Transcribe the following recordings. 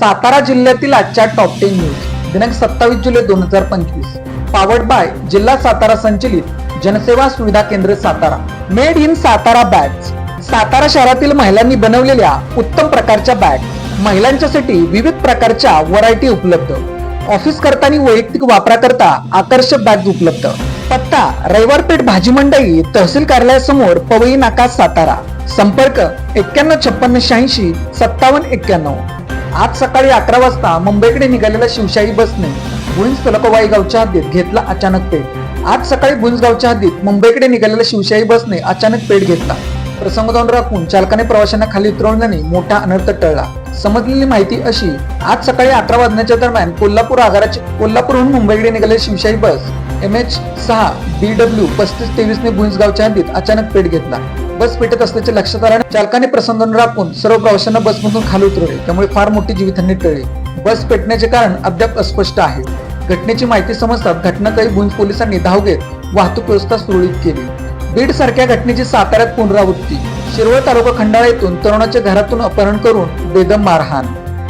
सातारा जिल्ह्यातील आजच्या top ten news दिनांक सत्तावीस जुलै दोन हजार पंचवीस. पावर्ड बाय जिल्हा सातारा संचलित जनसेवा सुविधा केंद्र Satara. Made in Satara bags Satara शहरातील महिलांनी बनवलेल्या उत्तम प्रकारच्या बॅग महिलांच्यासाठी विविध प्रकारच्या व्हरायटी उपलब्ध. ऑफिस करताना वैयक्तिक वापराकरता आकर्षक बॅग उपलब्ध. पत्ता रविवारपेठ भाजी मंडई तहसील कार्यालयासमोर पवई नाका सातारा. संपर्क एक्क्याण्णव छप्पन्न शहाऐंशी सत्तावन्न एक्क्याण्णव. आज सकाळी अकरा वाजता मुंबईकडे निघालेल्या शिवशाही बसने भुंज तलकोबाई गावच्या हद्दीत घेतला अचानक पेट. आज सकाळी भुंज गावच्या हद्दीत मुंबईकडे निघालेल्या शिवशाही बसने अचानक पेट घेतला. प्रसंग जाऊन राखून चालकाने प्रवाशांना खाली उतरवल्याने मोठा अनर्थ टळला. समजलेली माहिती अशी आज सकाळी अकरा वाजण्याच्या दरम्यान कोल्हापूर आगाराची कोल्हापूरहून मुंबईकडे निघालेली शिवशाही बस एम एच सहा बी डब्ल्यू पस्तीस तेवीसने भुंजगावच्या हद्दीत अचानक पेट घेतला. बस पेटत असल्याचे लक्षात आल्याने चालकाने प्रसंग राखून सर्व प्रवाशांना बसमधून खाली उतरवले. त्यामुळे फार मोठी जीवितहानी टळली. बस पेटण्याचे कारण अद्याप अस्पष्ट आहे. घटनेची माहिती समजताच घटनास्थळी भुंज पोलिसांनी धाव घेत वाहतूक व्यवस्था सुरळीत केली. बीड सारख्या घटनेची साताऱ्यात पुनरावृत्ती. शिरवळ तालुका खंडाळा येथून तरुणाच्या घरातून अपहरण करून बेदम मारहाण.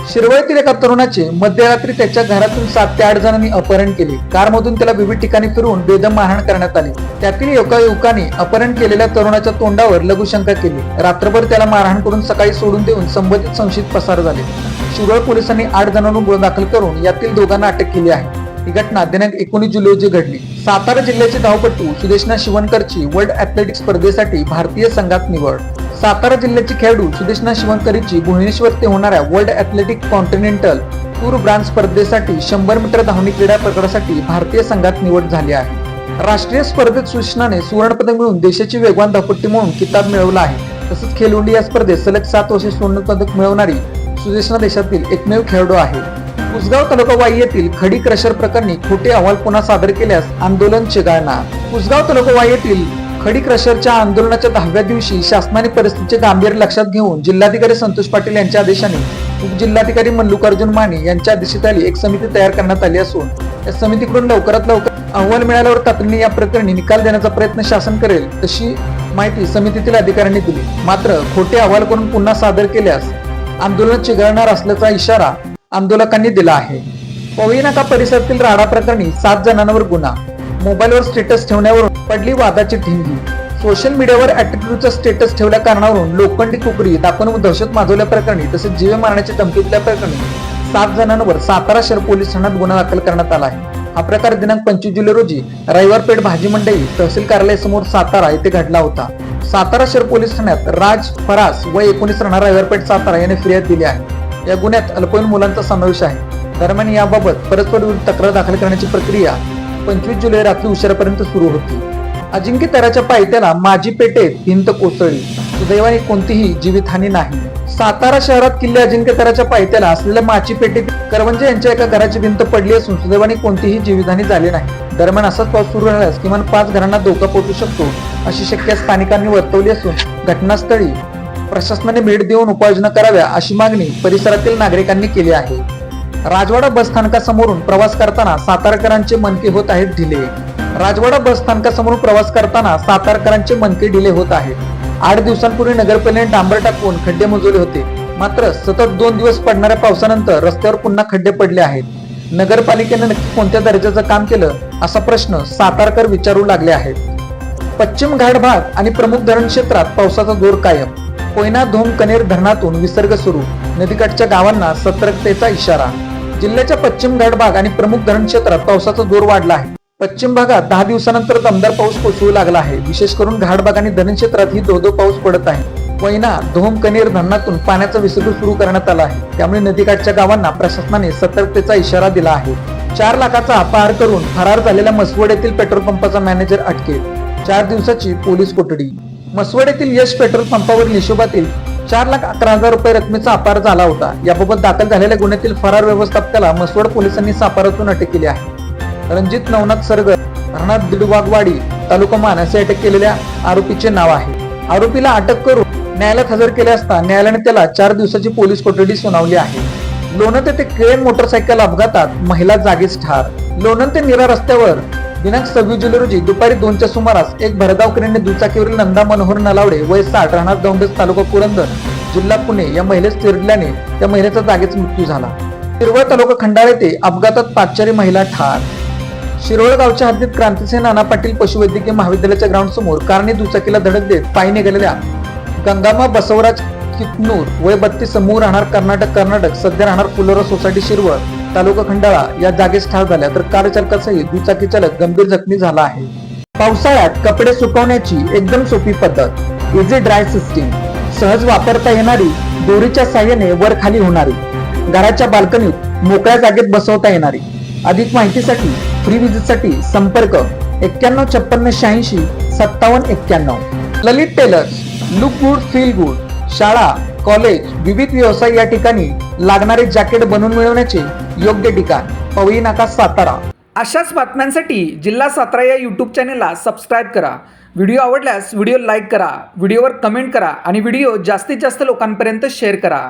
शिरवळीतील एका तरुणाचे मध्यरात्री त्याच्या घरातून सात ते आठ जणांनी अपहरण केले. कारमधून त्याला विविध ठिकाणी फिरवून बेदम मारहाण करण्यात आली. त्यातील एका युवकाने अपहरण केलेल्या तरुणाच्या तोंडावर लघुशंका केली. रात्रभर त्याला मारहाण करून सकाळी सोडून देऊन संबंधित संशयित पसार झाले. शिरवळ पोलिसांनी आठ जणांवर गुन्हा दाखल करून यातील दोघांना अटक केली आहे. ही घटना दिनांक एकोणीस जुलै रोजी घडली. सातारा जिल्ह्याचे धावपटू सुदेशना शिवणकरची वर्ल्ड ऍथलेटिक्स स्पर्धेसाठी भारतीय संघात निवड सातारा जिल्ह्याची खेळाडू सुदेशना शिवणकरीची भुवनेश्वर ते होणाऱ्या world athletic continental tour bronze स्पर्धेसाठी शंभर मीटर धावणी क्रीडा प्रकारासाठी भारतीय संघात निवड झाली आहे. राष्ट्रीय स्पर्धेत सुदेशनाने सुवर्णपदक मिळवून देशाची वेगवान धापट्टी म्हणून किताब मिळवला आहे. तसंच खेलो इंडिया स्पर्धेत सलग सात वर्षे सुवर्णपदक मिळवणारी सुदेशना देशातील एकमेव खेळाडू आहे. कुसगाव तालुका वाई येथील खडी क्रशर प्रकरणी खोटे अहवाल पुन्हा सादर केल्यास आंदोलन चिघाळणार कुसगाव तालुका वाई येथील खडी क्रशरच्या आंदोलनाच्या दहाव्या दिवशी शासनाने परिस्थितीचे गांभीर्य लक्षात घेऊन जिल्हाधिकारी संतोष पाटील यांच्या आदेशाने उपजिल्हाधिकारी मल्लिकार्जुन माने यांच्या अध्यक्षतेखाली एक समिती तयार करण्यात आली असून या समितीकडून लवकरात लवकर अहवाल मिळाल्यावर तातडीने या प्रकरणी निकाल देण्याचा प्रयत्न शासन करेल तशी माहिती समितीतील अधिकाऱ्यांनी दिली. मात्र खोटे अहवाल करून पुन्हा सादर केल्यास आंदोलन चिघळणार असल्याचा इशारा आंदोलकांनी दिला आहे. पवईनाका परिसरातील राडा प्रकरणी सात जणांवर गुन्हा मोबाईलवर स्टेटस ठेवण्यावरून पडली वादाची ठिंगी सोशल मीडियावर ऍटिट्यूडचा स्टेटस ठेवल्या कारणावरून लोखंडी कुकडी दाखवून दहशत माजवल्या प्रकरणी तसेच जीवे मारण्याची धमकीतल्या प्रकरणी सात जणांवर सातारा शहर पोलीस ठाण्यात गुन्हा दाखल करण्यात आला आहे. हा प्रकार दिनांक पंचवीस जुलै रोजी रविवार पेठ भाजी मंडई तहसील कार्यालयासमोर सातारा येथे घडला होता. सातारा शहर पोलीस ठाण्यात राज फरास व एकोणीस राहणार रविवारपेठ सातारा याने फिर्याद दिली आहे. या गुन्ह्यात अल्पवयीन मुलांचा समावेश आहे. दरम्यान याबाबत परस्पर विरुद्ध तक्रार दाखल करण्याची प्रक्रिया पंचवीस जुलै रात्री उशिरापर्यंत सुरू होती. अजिंक्य तराच्या पायथ्याला माजी पेठेत भिंत कोसळली. सुदैवाने कोणतीही जीवितहानी नाही. सातारा शहरात किल्ले अजिंक्य तराच्या पायथ्याला असलेल्या माची पेठेत करवंजे यांच्या एका घराची भिंत पडली असून सुदैवाने कोणतीही जीवितहानी झाली नाही. दरम्यान असाच पाऊस सुरू राहिल्यास किमान पाच घरांना धोका पोचू शकतो अशी शक्यता स्थानिकांनी वर्तवली असून घटनास्थळी प्रशासनाने भेट देऊन उपाययोजना कराव्या अशी मागणी परिसरातील नागरिकांनी केली आहे. राजवाडा बस स्थानकासमोरून प्रवास करताना सातारकरांचे मनके होत आहेत ढिले. राजवाडा बसस्थानकासमोरून प्रवास करताना सातारकरांचे मनके ढिले होत आहेत. आठ दिवसांपूर्वी नगरपालिकेने डांबर टाकून खड्डे मोजले होते. मात्र सतत दोन दिवस पडणाऱ्या पावसानंतर रस्त्यावर पुन्हा खड्डे पडले आहेत. नगरपालिकेने नक्की कोणत्या दर्जाचं काम केलं असा प्रश्न सातारकर विचारू लागले आहेत. पश्चिम घाट भाग आणि प्रमुख धरण क्षेत्रात पावसाचा जोर कायम. कोयना धोम कनेर धरणातून विसर्ग सुरू. नदीकाठच्या गावांना सतर्कतेचा इशारा. जिल्ह्याच्या पश्चिम घाट भाग आणि प्रमुख धरण क्षेत्रात पावसाचा जोर वाढला आहे. पश्चिम भागात दहा दिवसानंतर दमदार पाऊस कोसळू लागला आहे. विशेष करून घाट भाग आणि धरण क्षेत्रात ही धोधो पाऊस पडत आहे. वैना धोम कनेर धरणातून पाण्याचा विसर्ग सुरू करण्यात आला आहे. त्यामुळे नदीकाठच्या गावांना प्रशासनाने सतर्कतेचा इशारा दिला आहे. चार लाखाचा अपहार करून फरार झालेल्या मसवड येथील पेट्रोल पंपाचा मॅनेजर अटकेत चार दिवसाची पोलीस कोठडी. मसवड येथील यश पेट्रोल पंपावरील हिशोबातील चार लाख अकरा हजार रुपये रकमेचा अपार झाला होता. याबाबत दाखल झालेल्या गुन्ह्यातील फरार व्यवस्थापकाला मसवड पोलिसांनी सापारातून अटक केली आहे. रणजित नवनाथ सरगर राहणार दिडवागवाडी तालुका मान अटक केलेल्या आरोपीचे नाव आहे. आरोपीला अटक करून न्यायालयात हजर केले असता न्यायालयाने त्याला चार दिवसाची पोलीस कोठडी सुनावली आहे. लोणंद येथे क्रेन मोटरसायकल अपघातात महिला जागीच ठार. लोणंद ते निरा रस्त्यावर दिनांक सव्वीस जुलै रोजी दुपारी दोनच्या सुमारास एक भरधाव क्रेनने दुचाकीवरील नंदा मनोहर नलावडे वय साठ राहणार दौंडस तालुका पुरंदर जिल्हा पुणे या महिलेस चिरडल्याने त्या महिलेचा जागीच मृत्यू झाला. शिरवळ तालुका खंडाळा येथे अपघातात पाचचारी महिला ठार. शिरवळ गावच्या हद्दीत क्रांतिसिंह नाना पाटील पशुवैद्यकीय महाविद्यालयाच्या ग्राउंड समोर कारने दुचाकीला धडक देत पायी निघालेल्या गंगामा बसवराज कितनूर वय बत्तीस समूह राहणार कर्नाटक कर्नाटक सध्या राहणार फुलोरा सोसायटी शिरवळ. तालुका खंडाळा या जागेस ठार झाल्या तर कार दुचाकी चालक गंभीर जखमी झाला आहे. पावसाळ्यात कपडे सुकवण्याची एकदम सोपी पद्धत इझी ड्राय सिस्टीम सहज वापरता येणारी दोरीच्या साह्याने वर खाली होणारी घराच्या बाल्कनीत मोकळ्या जागेत बसवता येणारी. अधिक माहितीसाठी फ्री विजिटसाठी संपर्क एक्क्याण्णव छप्पन्न शहाऐंशी सत्तावन्न एक्क्याण्णव. Lalit tailors look good feel good शाळा कॉलेज विविध व्यवसाय या ठिकाणी लागणारे जॅकेट बनवून मिळवण्याचे योग्य ठिकाण पवई नाका सातारा. अशाच बातम्यांसाठी जिल्हा सातारा या यूट्यूब चॅनेलला सबस्क्राईब करा. व्हिडिओ आवडल्यास व्हिडिओ लाईक करा व्हिडिओवर कमेंट करा आणि व्हिडिओ जास्तीत जास्त लोकांपर्यंत शेअर करा.